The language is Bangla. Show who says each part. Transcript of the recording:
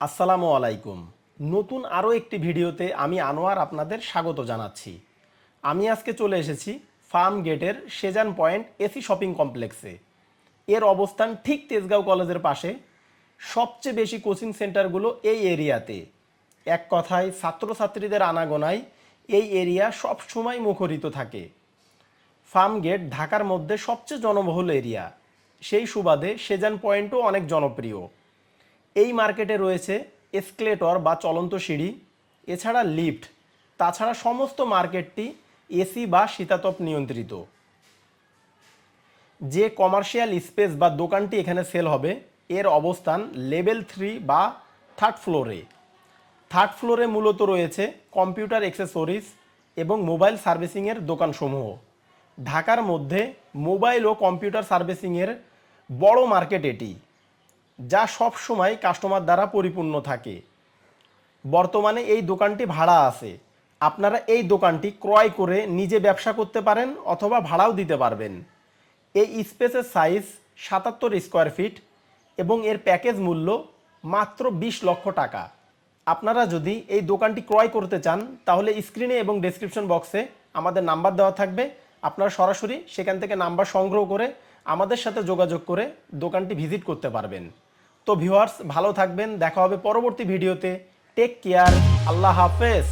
Speaker 1: আসসালামু আলাইকুম। নতুন আরও একটি ভিডিওতে আমি আনোয়ার আপনাদের স্বাগত জানাচ্ছি। আমি আজকে চলে এসেছি ফার্ম গেটের সেজান পয়েন্ট এসি শপিং কমপ্লেক্সে। এর অবস্থান ঠিক তেজগাঁও কলেজের পাশে। সবচেয়ে বেশি কোচিং সেন্টারগুলো এই এরিয়াতে। এক কথায় ছাত্রছাত্রীদের আনাগোনায় এই এরিয়া সবসময় মুখরিত থাকে। ফার্ম গেট ঢাকার মধ্যে সবচেয়ে জনবহুল এরিয়া। সেই সুবাদে সেজান পয়েন্টও অনেক জনপ্রিয়। এই মার্কেটে রয়েছে এসকেলেটর বা চলন্ত সিঁড়ি, এছাড়া লিফট, তাছাড়া সমস্ত মার্কেটটি এসি বা শীতাতপ নিয়ন্ত্রিত। যে কমার্শিয়াল স্পেস বা দোকানটি এখানে সেল হবে, এর অবস্থান লেভেল থ্রি বা থার্ড ফ্লোরে। থার্ড ফ্লোরে মূলত রয়েছে কম্পিউটার অ্যাক্সেসরিজ এবং মোবাইল সার্ভিসিংয়ের দোকানসমূহ। ঢাকার মধ্যে মোবাইল ও কম্পিউটার সার্ভিসিংয়ের বড় মার্কেট এটি। যা সব সময় কাস্টমার দ্বারা পরিপূর্ণ থাকে। বর্তমানে এই দোকানটি ভাড়া আছে। আপনারা এই দোকানটি ক্রয় করে নিজে ব্যবসা করতে পারেন অথবা ভাড়াও দিতে পারবেন। এই স্পেসের সাইজ সাতাত্তর স্কোয়ার ফিট এবং এর প্যাকেজ মূল্য মাত্র বিশ লক্ষ টাকা। আপনারা যদি এই দোকানটি ক্রয় করতে চান, তাহলে স্ক্রিনে এবং ডেসক্রিপশন বক্সে আমাদের নাম্বার দেওয়া থাকবে। আপনারা সরাসরি সেখান থেকে নাম্বার সংগ্রহ করে আমাদের সাথে যোগাযোগ করে দোকানটি ভিজিট করতে পারবেন। তো ভিউয়ার্স ভালো থাকবেন দেখা হবে পরবর্তী ভিডিওতে। টেক কেয়ার আল্লাহ হাফেজ।